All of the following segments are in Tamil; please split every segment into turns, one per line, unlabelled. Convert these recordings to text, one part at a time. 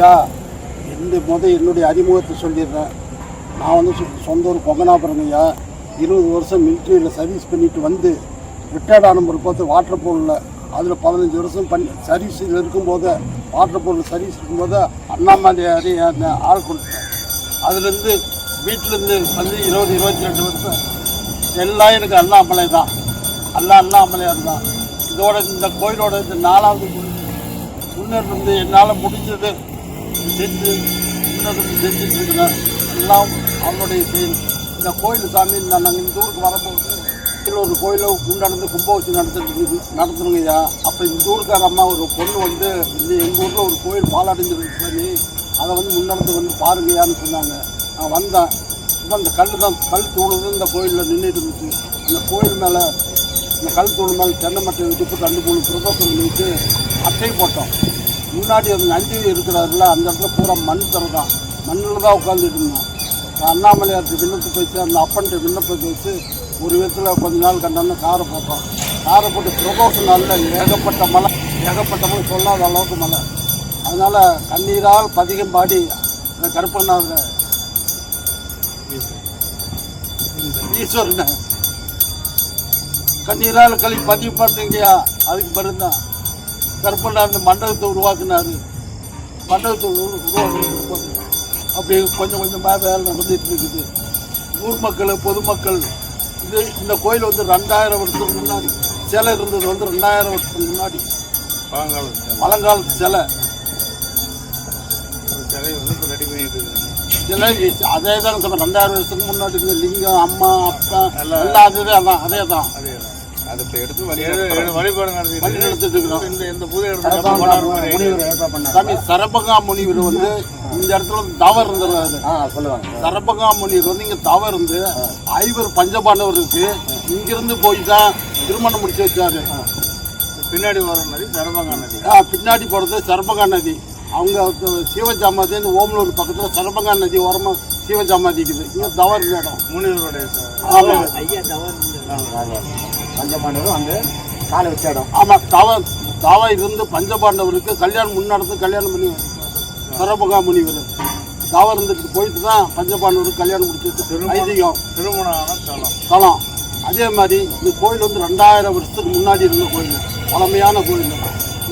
ஐயா இந்த முத என்னுடைய அறிமுகத்தை சொல்லிடுறேன். நான் வந்து சொந்த ஊர் பொங்கனாபுரங்க ஐயா. இருபது வருஷம் மிலிட்ரியில் சர்வீஸ் பண்ணிட்டு வந்து ரிட்டையர்ட் ஆன ஒரு பார்த்து வாட்டர் போலில் அதில் பதினஞ்சு வருஷம் பண்ணி சர்வீஸில் இருக்கும்போது வாட்டர் போலில் சர்வீஸ் இருக்கும்போது அண்ணாமலையாரி அந்த ஆள் கொடுத்தேன். அதுலேருந்து வீட்டிலேருந்து வந்து இருபது இருபத்தி ரெண்டு வருஷம். எல்லாம் எனக்கு அண்ணாமலை தான். அல்லா அண்ணாமலையார் தான். இதோட இந்த கோயிலோட இந்த நாலாவது முன்னேற்றம் என்னால் முடிஞ்சது செஞ்சு முன்னேற்றம் செஞ்சுட்டு எல்லாம் அவனுடைய செயல். இந்த கோயில் சாமி நான் நாங்கள் இந்த ஊருக்கு வரும்போது கீழே ஒரு கோயிலை உண்டானது கும்பாபிஷேகம் நடத்துறது நடத்துணுங்க ஐயா அப்போ இந்த ஊருக்கார அம்மா ஒரு பொண்ணு வந்து இந்த எங்கள் ஊரில் ஒரு கோயில் பாலாடைஞ்சிருக்கு சாமி. அதை வந்து முன்னெடுத்து வந்து பாருங்கயான்னு சொன்னாங்க. நான் வந்தேன். சும்மா இந்த கல் தான் கல் தூணுது இந்த கோயிலில் நின்றுட்டு இருந்துச்சு. அந்த கோயில் மேலே இந்த கல் தூண் மேலே தென்னை மட்டை விட்டு ரெண்டு மூணு பிரதோஷம் நிறுத்தி அட்டை போட்டோம் முன்னாடி அந்த நந்தி இருக்கிறாருல அந்த இடத்துல பூரா மண் தர தான் மண்ணில் தான் உட்காந்துட்டு இருந்தோம் அண்ணாமலையார் விண்ணப்பத்தை வச்சு அந்த அப்பன்ட்டு விண்ணப்பத்தை வச்சு ஒரு விதத்தில் கொஞ்ச நாள் கண்டோம்னா காரை போட்டோம். காரை போட்டு பிரதோஷ நாளில் ஏகப்பட்ட மலை ஏகப்பட்ட மழை சொல்லாத அளவுக்கு மழை. அதனால் கண்ணீரால் பதிகம் பாடி அந்த கருப்பண்ணாவில் ஈஸ்வரனை கண்ணீரால் கழி பதிவு பண்ணுறீங்கயா அதுக்கு பிறந்தான் கற்பனா அந்த மண்டபத்தை உருவாக்குனாரு. மண்டபத்தை உரு- உருவாக்கி அப்படி கொஞ்சம் கொஞ்சமாக வேலை நடந்துட்டு இருக்குது ஊர் மக்கள் பொதுமக்கள் இது இந்த கோயில் வந்து ரெண்டாயிரம் வருஷத்துக்கு முன்னாடி சிலை இருந்தது வந்து ரெண்டாயிரம் வருஷத்துக்கு முன்னாடி. பழங்காலத்து சிலை.
சிலை. வந்து ரெடி பண்ணிட்டு
அதே தான் ரெண்டாயிரம் வருஷத்துக்கு முன்னாடி லிங்கம் அம்மா அப்பா எல்லாம் அதுவே அதான் அதே தான்
அதே இப்போ எடுத்து வழி வழிபாடு நடத்திட்டு
இருக்கிறோம்
இந்த இந்த பூஜை எடுத்து
சாமி சரபகா முனிவர் வந்து இந்த இடத்துல தவறு இருந்துருக்காரு
சொல்லுவாங்க.
சரபகா முனிவர் வந்து இங்க தவறு இருந்து ஐவர் பஞ்சபாண்டவருக்கு இங்கிருந்து போய் தான் திருமணம் முடிச்சு வச்சாரு.
பின்னாடி வர நதி தரபங்கா நதி.
ஆ, பின்னாடி போறது சரபகா நதி. அவங்க சிவஜாமாதி இந்த ஓமலூர் பக்கத்துல சரபகா நதி ஓரமா சிவஜாமாதி இருக்குது இங்க தவறு இடம்
முனிவருடைய
பஞ்சபாண்டவரும் அங்கே காலை வச்ச இடம்.
ஆமா தவ தவ இருந்து பஞ்சபாண்டவருக்கு கல்யாணம் முன்னடந்து கல்யாணம் பண்ணி சரபகா முனிவர் தவ இருந்துட்டு போயிட்டு தான் பஞ்சபாண்டவருக்கு கல்யாணம் முடிச்சு ஐதீகம்.
திருமணம் தலம்
அதே மாதிரி இந்த கோயில் வந்து ரெண்டாயிரம் வருஷத்துக்கு முன்னாடி இருந்த கோயில். பழமையான கோயில்.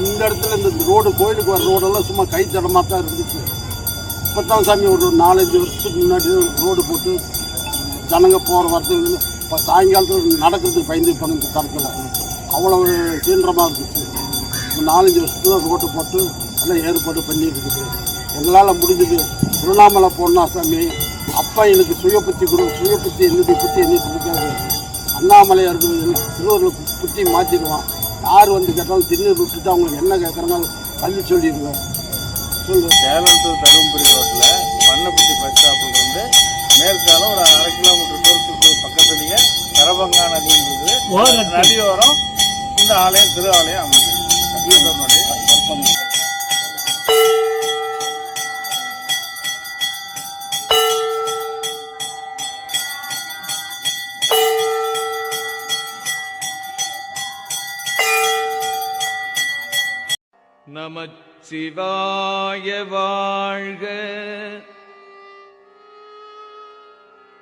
இந்த இடத்துல இந்த ரோடு கோயிலுக்கு வர ரோடெல்லாம் சும்மா கை தடமாக தான் இருந்துச்சு. இப்போ தான் சாமி ஒரு நாலஞ்சு வருஷத்துக்கு முன்னாடி ரோடு போட்டு ஜனங்க போகிற வரதுக்கு இப்போ சாயங்காலத்தில் நடக்கிறதுக்கு பயந்து இந்த தரத்தில் அவ்வளோ தீன்றமாக இருந்துச்சு. ஒரு நாலஞ்சு வருஷத்துல ரோட்டு போட்டு எல்லாம் ஏற்பாடு பண்ணிட்டு இருக்குது எங்களால் முடிஞ்சது திருவண்ணாமலை போனா சாமி அப்பா எனக்கு சுய புத்தி கொடு சுய புத்தி என்னுடைய புத்தி என்ன பிடிக்காது அண்ணாமலையாருக்கு திருவள்ளுவர் புத்தி மாற்றிடுவான் யார் வந்து கேட்டாலும் திண்ணு விட்டுட்டு அவங்களுக்கு என்ன கேட்குறாங்க பள்ளி சொல்லிடுவேன் சொல்லு
சேலம் டு தருமபுரி ரோட்டில் பண்ணப்பட்டி பஸ் ஸ்டாப்புக்கு வந்து மேற்காலம் ஒரு அரை கிலோமீட்டர் தூரத்துக்கு பக்கத்துலேயே தரபங்கா நதின்றது நதியோரம் இந்த ஆலயம் திரு ஆலயம் அமைஞ்சிருக்கு ஈஸ்வரனுடைய கற்பனை.
நமச்சிவாய வாழ்க.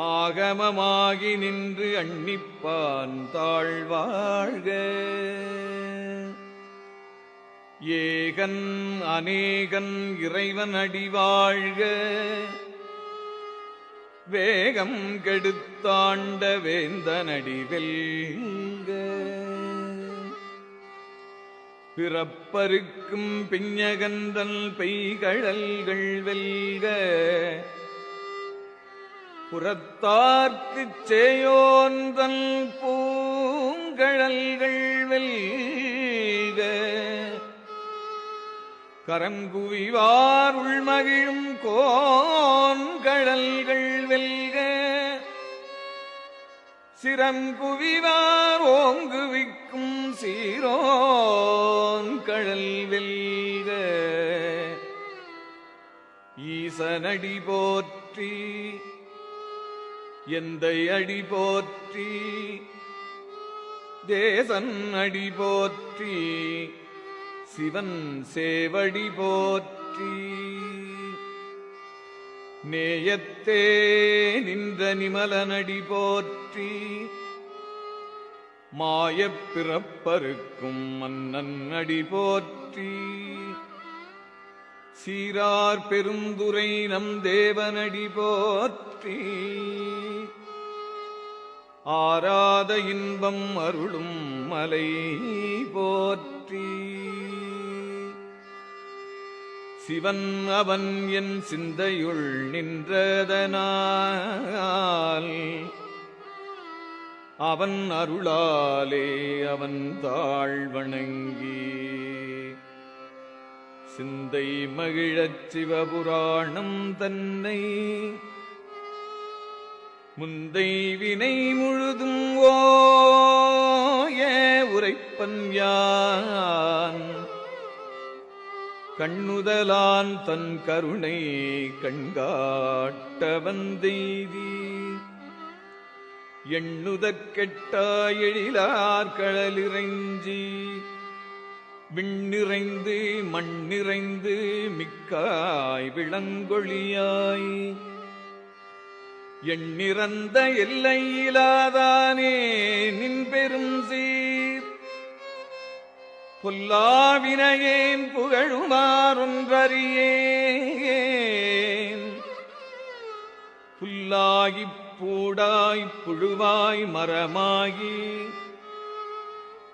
ஆகமமாகி நின்று அன்னிப்பான் தாழ்வாழ்க. ஏகன் அநேகன் இறைவன் அடிவாழ்க. வேகம் கெடுத்தாண்ட வேந்தனடிவெல்க பிறப்பருக்கும் பிஞ்சகந்தல் பெய்கழல்கள் வெல்க. புறத்தார்க்குச் சேயோந்தன் பூங்கழல்கள் வெல்க. கரங்குவிவார் உள்மகிழும் கோன்கடல்கள் வெல்க. சிரங்குவிவார் ஓங்குவிக்கும் சீரோன்கழல் வெல்க. ஈசனடி போற்றி எந்த அடி போற்றி தேசன் அடி போற்றி சிவன் சேவடி போற்றி. நேயத்தே நின்ற நிமலனடி போற்றி மாயப் பிறப்பருக்கும் மன்னன் அடி போற்றி. சீரார் பெருந்துரை நம் தேவனடி போற்றி. ஆராத இன்பம் அருளும் மலை போற்றி. சிவன் அவன் என் சிந்தையுள் நின்றதனால் அவன் அருளாலே அவன் தாழ்வணங்கி. சிந்தை மகிழச் சிவபுராணம் தன்னை. முந்தை வினை முழுதும் ஓய உரைப்பன் யான். கண்ணுதலான் தன் கருணை கண்காட்ட வந்தெய்தி. எண்ணுதற் எழிலார் கடலிறைஞ்சி விண்ணிறைந்து மண்ணிறைந்து மிக்காய் விளங்கொழியாய். எண்ணிறந்த எல்லையிலாதானே நின் பெரும் சீர். பொல்லாவினையேன் புகழுமாறொன்றறியேன். புல்லாகிப் பூடாய் புழுவாய் மரமாகி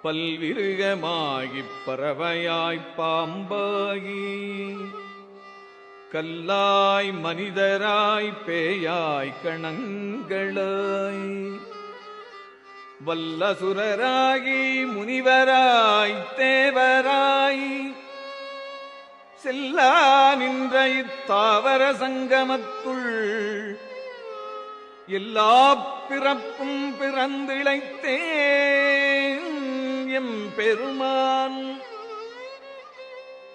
பல்விருகமாகிப் பறவையாய்ப் பாம்பாகி கல்லாய் மனிதராய் பேயாய் கணங்களாய் வல்லசுரராகி முனிவராய் தேவராய் செல்லா நின்ற இத்தாவர சங்கமத்துள் எல்லா பிறப்பும் பிறந்திழைத்தேன். எம் பெருமான்.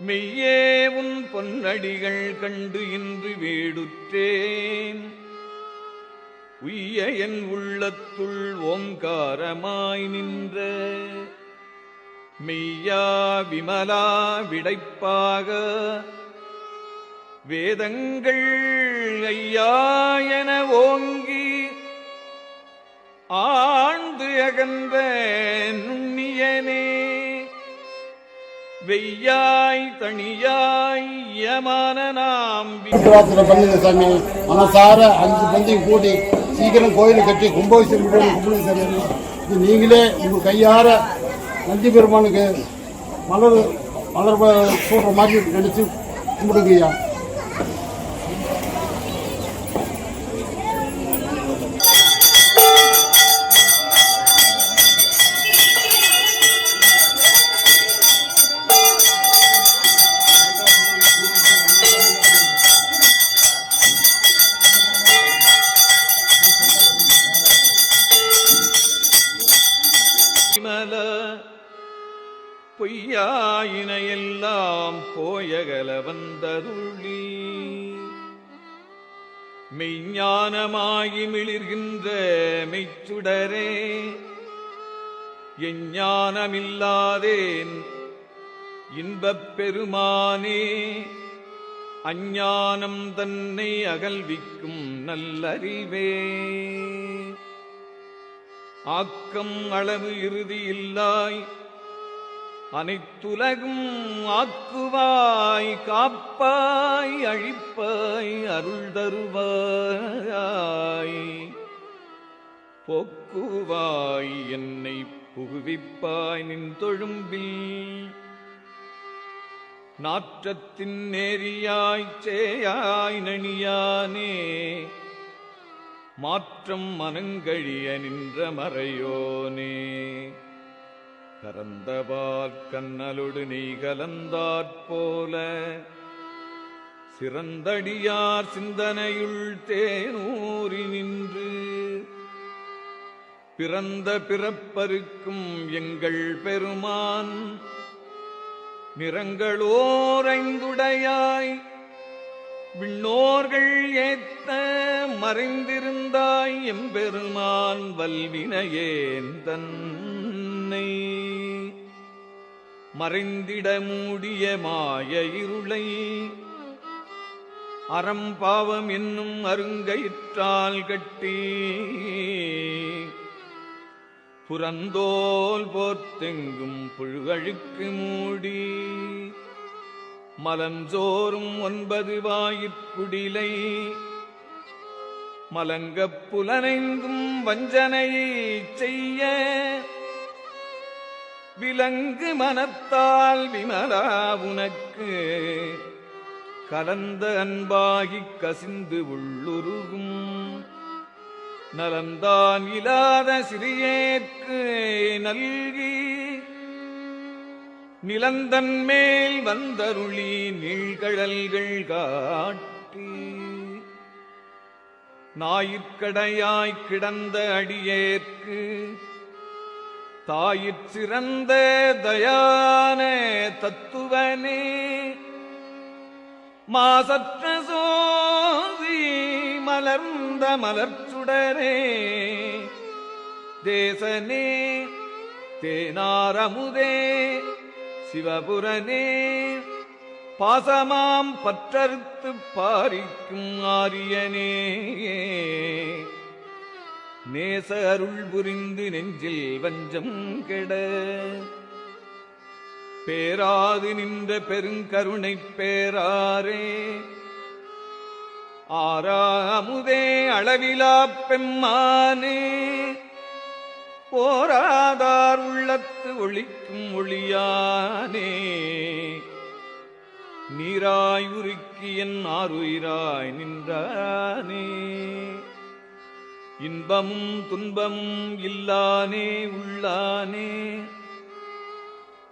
மெய்யே உன் பொன்னடிகள் கண்டு இன்று வீடுற்றேன். உய்ய என் உள்ளத்துள் ஓங்காரமாய் நின்ற. மெய்யா விமலா விடைப்பாக. வேதங்கள் ஐயா என ஓங்கி ஆழ்ந்து அகந்த நுண்ணியனே. வெய்யாய் தனியாய் யமான நாம்
வாசனை பண்ணுங்க சாமி மனசார அஞ்சு பந்தையும் கூட்டி சீக்கிரம் கோயிலை கட்டி கும்பாபிஷேகம் பண்ணி கும்பிடுங்க சாமி. இது நீங்களே உங்கள் கையார நந்தி பெருமானுக்கு மலர் மலர் ப- சூடுற மாதிரி நினச்சி
கும்பிடுங்கய்யா. பொய்யாயினையெல்லாம் போயகல வந்தருளி மெய்ஞானமாகி மிளிர்கின்ற மெய்ச்சுடரே எஞ்ஞானமில்லாதேன் இன்பப் பெருமானே அஞ்ஞானம் தன்னை அகல்விக்கும் நல்லறிவே. ஆக்கம் அளவு இறுதியில்லாய் இல்லாய் அனைத்துலகும் ஆக்குவாய் காப்பாய் அழிப்பாய் அருள் தருவாய். போக்குவாய் என்னை புகுவிப்பாய் நின் தொழும்பில். நாற்றத்தின் நேரியாய்ச் சேயாய் நணியானே. மாற்றம் மனங்கழிய நின்ற மறையோனே. கரந்தபால் கண்ணலொடு நீ கலந்தாற்போல சிறந்தடியார் சிந்தனையுள் தேனூறி நின்று. பிறந்த பிறப்பருக்கும் எங்கள் பெருமான். நிறங்களோரைந்துடையாய். விண்ணோர்கள் ஏத்த மறைந்திருந்தாய் எம்பெருமான் வல்வினையேன் தன்னை. மறைந்திட மூடிய மாய இருளை. அறம்பாவம் என்னும் அருங்கயிற்றால் கட்டி. புறந்தோல் போர்த்தெங்கும் புழுகழுக்கு மூடி. மலஞ்சோறும் ஒன்பது வாயிற்குடிலை மலங்கப் புலனைந்தும் வஞ்சனையை செய்ய. விலங்கு மனத்தால் விமலா உனக்கு. கலந்த அன்பாகிக் கசிந்து உள்ளுருகும். நலந்தான் இல்லாத சிறியேற்கு நல்கி. நிலந்தன் மேல் வந்தருளி நீழ்கழல்கள் காட்டி. ஞாயிற்கடையாய் கிடந்த அடியேற்கு தாயிற் தயானே தத்துவனே. மாசற்ற சோதி மலர்ந்த மலர்ச்சுடரே. தேசனே தேனாரமுதே சிவபுரனே. பாசமாம் பற்றறுத்து பாரிக்கும் ஆரியனே நேச அருள் புரிந்து நெஞ்சில் வஞ்சம் கெட. பேராது நின்ற பெருங்கருணை பேராரே. ஆரா அமுதே அளவிலா பெம்மானே. போராதார் உள்ளத்து ஒழிக்கும் ஒளியானே. நீராய் உருக்கி என் ஆறுயிராய் நின்றானே. இன்பமும் துன்பமும் இல்லானே உள்ளானே.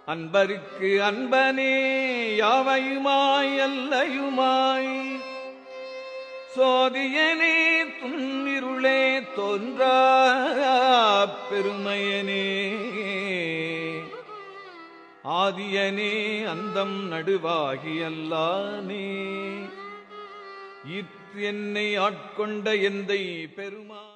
அன்பருக்கு அன்பனே யாவையுமாய் அல்லையுமாய். சோதியனே துன்னிருளே தோன்றா பெருமையனே. ஆதியனே அந்தம் நடுவாகியல்லானே. ஈர்த்து என்னை ஆட்கொண்ட எந்தை பெருமா